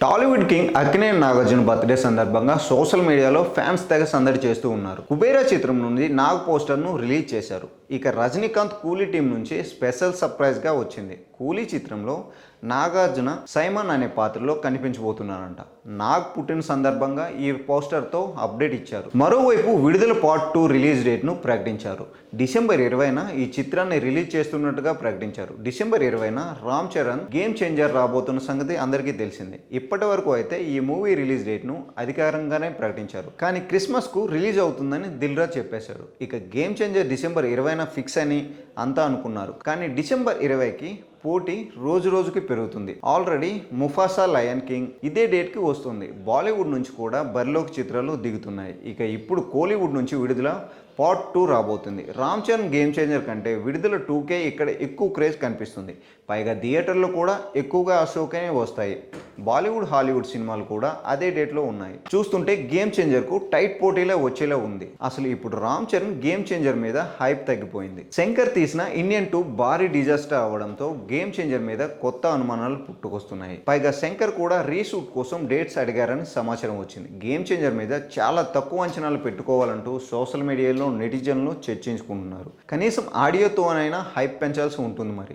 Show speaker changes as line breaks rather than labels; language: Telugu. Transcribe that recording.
Tollywood king Akkineni Nagarjuna birthday సందర్భంగా సోషల్ మీడియాలో ఫ్యాన్స్ తెగ సందడి చేస్తూ ఉన్నారు. కుబేరా చిత్రం నుండి నాగ్ పోస్టర్ను రిలీజ్ చేశారు. ఇక రజనీకాంత్ కూలీ టీం నుంచి స్పెషల్ సర్ప్రైజ్గా వచ్చింది. కూలీ చిత్రంలో నాగార్జున సైమన్ అనే పాత్రలో కనిపించబోతున్నారంట. నాగ్ పుట్టిన సందర్భంగా ఈ పోస్టర్తో అప్డేట్ ఇచ్చారు. మరోవైపు విడుదల పార్ట్ టూ రిలీజ్ డేట్ను ప్రకటించారు. డిసెంబర్ ఇరవైన ఈ చిత్రాన్ని రిలీజ్ చేస్తున్నట్టుగా ప్రకటించారు. డిసెంబర్ ఇరవైన రామ్ చరణ్ గేమ్ చేంజర్ రాబోతున్న సంగతి అందరికీ తెలిసిందే. ఇప్పటి వరకు అయితే ఈ మూవీ రిలీజ్ డేట్ను అధికారంగానే ప్రకటించారు. కానీ క్రిస్మస్కు రిలీజ్ అవుతుందని దిల్ రాజ్ చెప్పేశాడు. ఇక గేమ్ చేంజర్ డిసెంబర్ ఇరవైన ఫిక్స్ అని అంతా అనుకున్నారు. కానీ డిసెంబర్ ఇరవైకి పోటీ రోజు రోజుకి పెరుగుతుంది. ఆల్రెడీ ముఫాసా లయన్ కింగ్ ఇదే డేట్కి వస్తుంది. బాలీవుడ్ నుంచి కూడా బరిలోకి చిత్రాలు దిగుతున్నాయి. ఇక ఇప్పుడు కోలీవుడ్ నుంచి విడుదల పార్ట్ టూ రాబోతుంది. రామ్ చరణ్ గేమ్ చేంజర్ కంటే విడుదల టూకే ఇక్కడ ఎక్కువ క్రేజ్ కనిపిస్తుంది. పైగా థియేటర్లో కూడా ఎక్కువగా అశోకే వస్తాయి. బాలీవుడ్ హాలీవుడ్ సినిమాలు కూడా అదే డేట్లో ఉన్నాయి. చూస్తుంటే గేమ్ చేంజర్కు టైట్ పోటీలో వచ్చేలా ఉంది. అసలు ఇప్పుడు రామ్ చరణ్ గేమ్ చేంజర్ మీద హైప్ తగ్గిపోయింది. శంకర్ తీసిన ఇండియన్ టూ భారీ డిజాస్టర్ అవడంతో గేమ్ చేంజర్ మీద కొత్త అనుమానాలు పుట్టుకొస్తున్నాయి. పైగా శంకర్ కూడా రీషూట్ కోసం డేట్స్ అడిగారని సమాచారం వచ్చింది. గేమ్ చేంజర్ మీద చాలా తక్కువ అంచనాలు పెట్టుకోవాలంటూ సోషల్ మీడియాలో నెటిజన్లు చర్చించుకుంటున్నారు. కనీసం ఆడియోతోనైనా హైప్ పెంచాల్సి ఉంటుంది మరి.